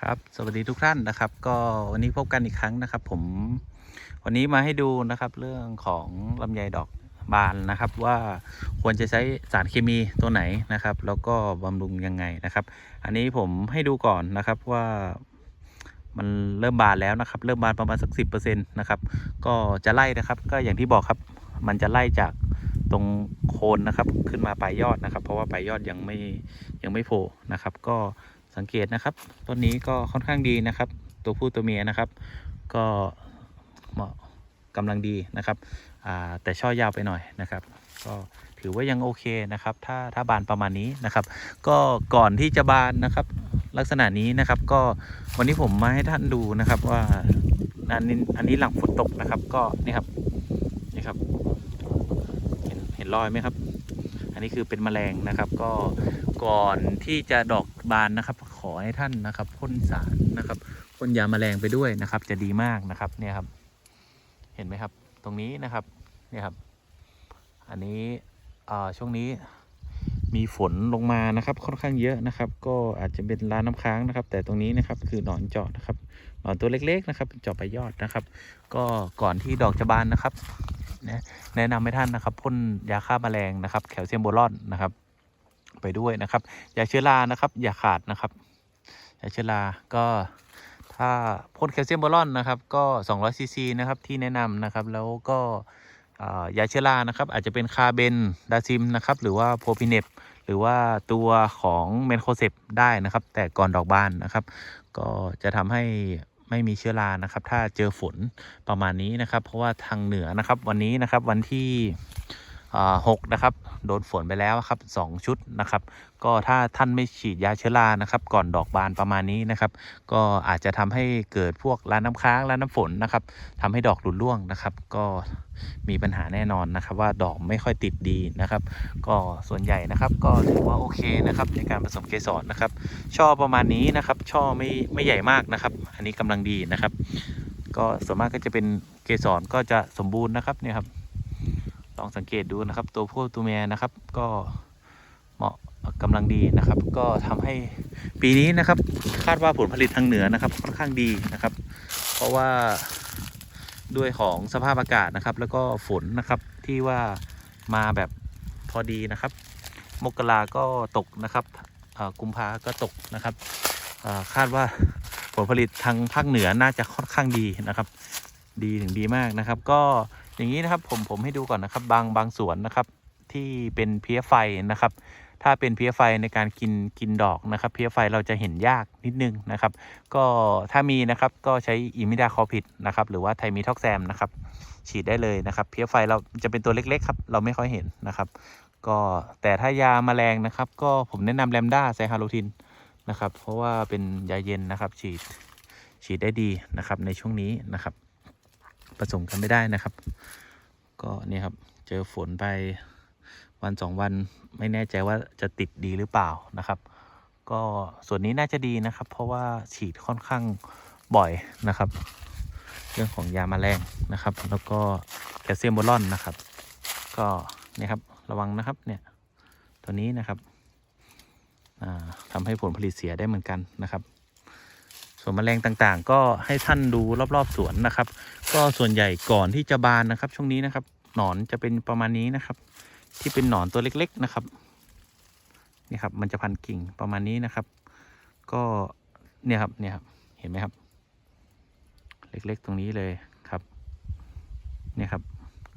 ครับ สวัสดีทุกท่านนะครับ ก็วันนี้พบกันอีกครั้งนะครับ ผม วันนี้มาให้ดูนะครับ เรื่องของลำไยดอกบานนะครับ ว่าควรจะใช้สารเคมีตัวไหนนะครับ แล้วก็บำรุงยังไงนะครับ อันนี้ผมให้ดูก่อนนะครับว่ามันเริ่มบานแล้วนะครับ เริ่มบานประมาณสักสิบเปอร์เซ็นต์นะครับ ก็จะไล่นะครับ ก็อย่างที่บอกครับ มันจะไล่จากตรงโคนนะครับ ขึ้นมาปลายยอดนะครับ เพราะว่าปลายยอดยังไม่ยังไม่โผล่นะครับ ก็ สังเกตนะครับต้นนี้ก็ค่อนข้างดีนะครับ ตัวผู้ตัวเมียนะครับ ก็เหมาะกำลังดีนะครับแต่ช่อยาวไปหน่อยนะครับ ก็ถือว่ายังโอเคนะครับ ถ้าถ้าบานประมาณนี้นะครับ ก็ก่อนที่จะบานนะครับ ลักษณะนี้นะครับก็วันนี้ผมมาให้ท่านดูนะครับว่าอันนี้อันนี้หลังฝนตกนะครับ ก็นี่ครับนี่ครับ เห็นเห็นรอยไหมครับ อันนี้คือเป็นแมลงนะครับ ก็ก่อนที่จะดอกบานนะครับ ขอให้ท่านนะครับพ่นสารนะครับพ่นยาแมลงไปด้วยนะครับ จะดีมากนะครับเนี่ยครับ เห็นไหมครับ ตรงนี้นะครับเนี่ยครับ อันนี้อ่าช่วงนี้มีฝนลงมานะครับ ค่อนข้างเยอะนะครับ ก็อาจจะเป็นร้านน้ำค้างนะครับ แต่ตรงนี้นะครับคือหนอนเจาะนะครับหนอนตัวเล็กๆนะครับเป็นเจาะไปยอดนะครับ ก็ก่อนที่ดอกจะบานนะครับ แนะนำให้ท่านนะครับพ่นยาฆ่าแมลงนะครับ แคลเซียมโบรอนนะครับ ไปด้วยนะครับยาเชื้อรานะครับ อย่าขาดนะครับยาเชื้อราก็ถ้าพ่นแคลเซียมโบรอนนะครับ ก็200ซีซีนะครับที่แนะนำนะครับ แล้วก็ยาเชื้อรานะครับ อาจจะเป็นคาเบนดาซิมนะครับ หรือว่าโพพิเนปหรือว่าตัวของเมนโคเซปได้นะครับ แต่ก่อนดอกบานนะครับ ก็จะทำให้ ไม่มีเชื้อรานะครับ ถ้าเจอฝนประมาณนี้นะครับ เพราะว่าทางเหนือนะครับ วันนี้นะครับวันที่ หกนะครับโดนฝนไปแล้วครับสองชุดนะครับ ก็ถ้าท่านไม่ฉีดยาเชื้อรานะครับ ก่อนดอกบานประมาณนี้นะครับ ก็อาจจะทำให้เกิดพวกร้านน้ำค้างร้านน้ำฝนนะครับทำให้ดอกหลุดร่วงนะครับ ก็มีปัญหาแน่นอนนะครับ ว่าดอกไม่ค่อยติดดีนะครับ ก็ส่วนใหญ่นะครับ ก็ถือว่าโอเคนะครับในการผสมเกสรนะครับ ช่อประมาณนี้นะครับ ช่อไม่ไม่ใหญ่มากนะครับ อันนี้กำลังดีนะครับ ก็ส่วนมากก็จะเป็นเกสรก็จะสมบูรณ์นะครับเนี่ยครับ ลองสังเกตดูนะครับ ตัวผู้ตัวเมียนะครับ ก็เหมาะกำลังดีนะครับ ก็ทำให้ปีนี้นะครับ คาดว่าผลผลิตทางเหนือนะครับ ค่อนข้างดีนะครับ เพราะว่าด้วยของสภาพอากาศนะครับ แล้วก็ฝนนะครับที่ว่ามาแบบพอดีนะครับ มกราก็ตกนะครับกุมภาก็ตกนะครับคาดว่าผลผลิตทางภาคเหนือน่าจะค่อนข้างดีนะครับ ดีถึงดีมากนะครับ ก็อย่างนี้นะครับผมผมให้ดูก่อนนะครับ บางบางสวนนะครับ ที่เป็นเพี้ยไฟนะครับ ถ้าเป็นเพี้ยไฟในการกินกินดอกนะครับ เพี้ยไฟเราจะเห็นยากนิดนึงนะครับ ก็ถ้ามีนะครับก็ใช้อิมิดาคอพิดนะครับ หรือว่าไทมีท็อกแซมนะครับฉีดได้เลยนะครับ เพี้ยไฟเราจะเป็นตัวเล็กๆครับเราไม่ค่อยเห็นนะครับก็แต่ถ้ายาแมลงนะครับ ก็ผมแนะนำแลมด้าไซฮาโลทินนะครับ เพราะว่าเป็นยาเย็นนะครับ ฉีดฉีดได้ดีนะครับในช่วงนี้นะครับ ผสมกันไม่ได้นะครับ ก็เนี่ยครับเจอฝนไปวันสองวันไม่แน่ใจว่าจะติดดีหรือเปล่านะครับ ก็ส่วนนี้น่าจะดีนะครับ เพราะว่าฉีดค่อนข้างบ่อยนะครับ เรื่องของยาแมลงนะครับ แล้วก็แคลเซียมโบรอนนะครับ ก็เนี่ยครับระวังนะครับเนี่ยตัวนี้นะครับทำให้ผลผลิตเสียได้เหมือนกันนะครับ วนแมลงต่างๆ ก็ให้ท่านดูรอบๆสวนนะครับ ก็ส่วนใหญ่ก่อนที่จะบานนะครับ ช่วงนี้นะครับ หนอนจะเป็นประมาณนี้นะครับ ที่เป็นหนอนตัวเล็กๆนะครับนี่ครับ มันจะพันกิ่งประมาณนี้นะครับ ก็เนี่ยครับเนี่ยครับเห็นไหมครับ เล็กๆตรงนี้เลยครับเนี่ยครับ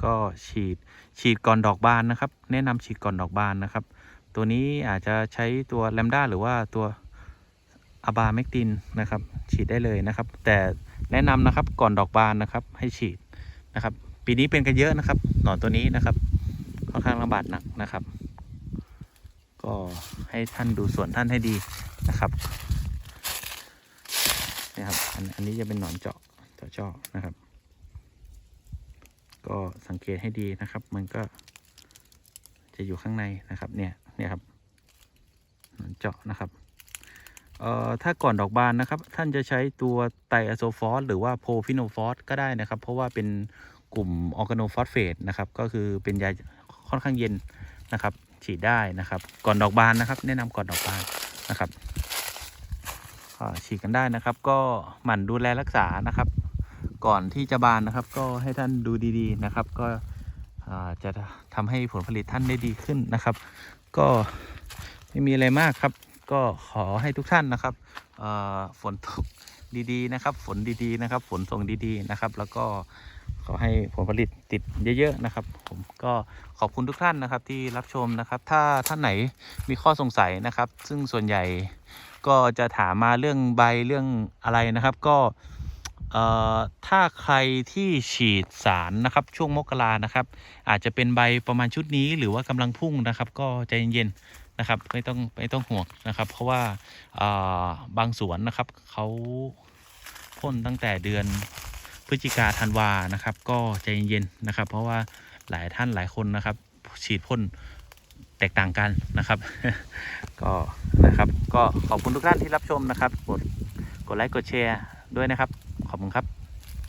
ก็ฉีดฉีดก่อนดอกบานนะครับ แนะนำฉีดก่อนดอกบานนะครับ ตัวนี้อาจจะใช้ตัวแลมด้าหรือว่าตัว อะบาเมกตินนะครับ ฉีดได้เลยนะครับ แต่แนะนำนะครับก่อนดอกบานนะครับ ให้ฉีดนะครับ ปีนี้เป็นกันเยอะนะครับ หนอนตัวนี้นะครับ ค่อนข้างระบาดหนักนะครับ ก็ให้ท่านดูส่วนท่านให้ดีนะครับนี่ครับอันอันนี้จะเป็นหนอนเจาะเจาะเจาะนะครับ ก็สังเกตให้ดีนะครับ มันก็จะอยู่ข้างในนะครับ เนี่ยเนี่ยครับหนอนเจาะนะครับ เอ่อถ้าก่อนดอกบานนะครับ ท่านจะใช้ตัวไตรอะโซฟอสหรือว่าโพฟิโนฟอสก็ได้นะครับ เพราะว่าเป็นกลุ่มออร์แกโนฟอสเฟตนะครับ ก็คือเป็นยาค่อนข้างเย็นนะครับ ฉีดได้นะครับ ก่อนดอกบานนะครับ แนะนำก่อนดอกบานนะครับฉีดกันได้นะครับ ก็หมั่นดูแลรักษานะครับ ก่อนที่จะบานนะครับ ก็ให้ท่านดูดีๆนะครับ ก็จะทำให้ผลผลิตท่านได้ดีขึ้นนะครับ ก็ไม่มีอะไรมากครับ ก็ขอให้ทุกท่านนะครับฝนตกดีๆนะครับ ฝนดีๆนะครับ ฝนส่งดีๆนะครับ แล้วก็ขอให้ผลผลิตติดเยอะๆนะครับ ผมก็ขอบคุณทุกท่านนะครับที่รับชมนะครับ ถ้าท่านไหนมีข้อสงสัยนะครับ ซึ่งส่วนใหญ่ก็จะถามมาเรื่องใบเรื่องอะไรนะครับ ก็ถ้าใครที่ฉีดสารนะครับช่วงมกรานะครับ อาจจะเป็นใบประมาณชุดนี้หรือว่ากำลังพุ่งนะครับ ก็ใจเย็น นะครับไม่ต้องไม่ต้องห่วงนะครับ เพราะว่าอ่าบางสวนนะครับเขาพ่นตั้งแต่เดือนพฤศจิกาธันวานะครับ ก็ใจเย็นๆนะครับ เพราะว่าหลายท่านหลายคนนะครับ ฉีดพ่นแตกต่างกันนะครับ ก็นะครับ ก็ขอบคุณทุกท่านที่รับชมนะครับ กดกดไลค์กดแชร์ด้วยนะครับ ขอบคุณครับ